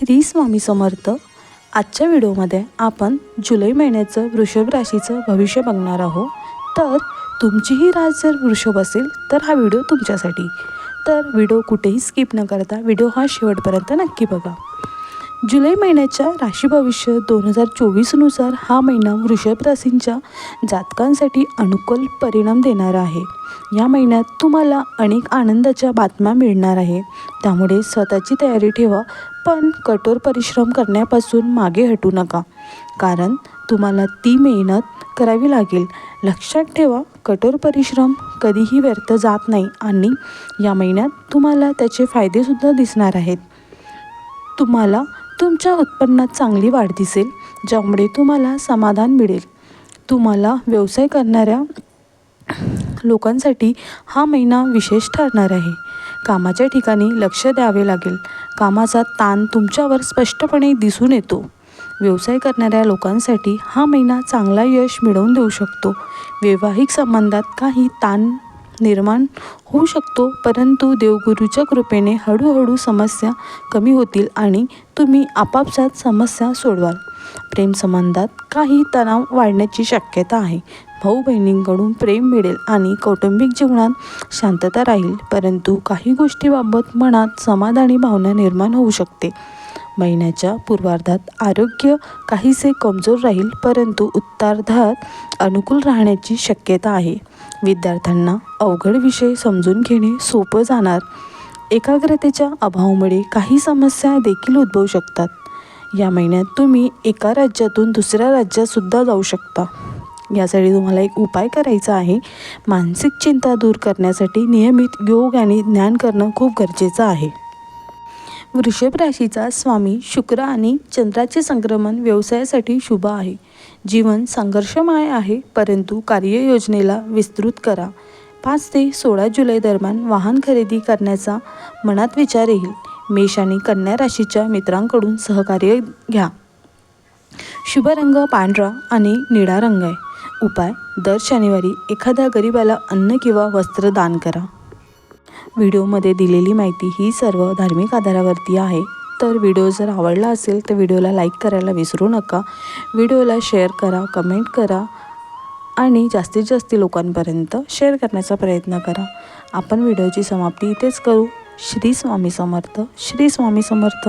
श्री स्वामी समर्थ. आजच्या व्हिडिओमध्ये आपण जुलै महिन्याचं वृषभ राशीचं भविष्य बघणार आहोत. तर तुमचीही रास जर वृषभ असेल तर हा व्हिडिओ तुमच्यासाठी. तर व्हिडिओ कुठेही स्किप न करता व्हिडिओ हा शेवटपर्यंत नक्की बघा. जुलै महिन्याच्या राशी भविष्य दोन हजार चोवीसनुसार हा महिना वृषभ राशींच्या जातकांसाठी अनुकूल परिणाम देणारा आहे. या महिन्यात तुम्हाला अनेक आनंदाच्या बातम्या मिळणार आहे. त्यामुळे स्वतःची तयारी ठेवा पण कठोर परिश्रम करण्यापासून मागे हटू नका. कारण तुम्हाला ती मेहनत करावी लागेल. लक्षात ठेवा कठोर परिश्रम कधीही व्यर्थ जात नाही आणि या महिन्यात तुम्हाला त्याचे फायदेसुद्धा दिसणार आहेत. तुम्हाला तुमच्या उत्पन्नात चांगली वाढ दिसेल ज्यामुळे तुम्हाला समाधान मिळेल. तुम्हाला व्यवसाय करणाऱ्या लोकांसाठी हा महिना विशेष ठरणार आहे. कामाच्या ठिकाणी लक्ष द्यावे लागेल. कामाचा ताण तुमच्यावर स्पष्टपणे दिसून येतो. व्यवसाय करणाऱ्या लोकांसाठी हा महिना चांगला यश मिळवून देऊ शकतो. वैवाहिक संबंधात काही ताण निर्माण होऊ शकतो परंतु देवगुरूच्या कृपेने हळूहळू समस्या कमी होतील आणि तुम्ही आपापसात समस्या सोडवाल. प्रेमसंबंधात काही तणाव वाढण्याची शक्यता आहे. भाऊ बहिणींकडून प्रेम मिळेल आणि कौटुंबिक जीवनात शांतता राहील परंतु काही गोष्टीबाबत मनात समाधानी भावना निर्माण होऊ शकते. महिन्याच्या पूर्वार्धात आरोग्य काहीसे कमजोर राहील परंतु उत्तरार्धात अनुकूल राहण्याची शक्यता आहे. विद्यार्थ्यांना अवघड विषय समजून घेणे सोपं जाणार. एकाग्रतेच्या अभावामुळे काही समस्या देखील उद्भवू शकतात. या महिन्यात तुम्ही एका राज्यातून दुसऱ्या राज्यातसुद्धा जाऊ शकता. यासाठी तुम्हाला एक उपाय करायचा आहे. मानसिक चिंता दूर करण्यासाठी नियमित योग आणि ज्ञान करणं खूप गरजेचं आहे. वृषभ राशीचा स्वामी शुक्र आणि चंद्राचे संक्रमण व्यवसायासाठी शुभ आहे. जीवन संघर्षमय आहे परंतु कार्ययोजनेला विस्तृत करा. पाच ते सोळा जुलै दरम्यान वाहन खरेदी करण्याचा मनात विचार येईल. मेष आणि कन्या राशीच्या मित्रांकडून सहकार्य घ्या. शुभ रंग पांढरा आणि निळा रंग आहे. उपाय दर शनिवारी एखाद्या गरिबाला अन्न किंवा वस्त्र दान करा. व्हिडिओमध्ये दिलेली माहिती ही सर्व धार्मिक आधारावरती आहे. तर व्हिडिओ जर आवडला असेल तर व्हिडिओला लाईक करायला विसरू नका. व्हिडिओला शेअर करा कमेंट करा आणि जास्तीत जास्त लोकांपर्यंत शेअर करण्याचा प्रयत्न करा. आपण व्हिडिओची समाप्ती इथेच करू. श्री स्वामी समर्थ श्री स्वामी समर्थ.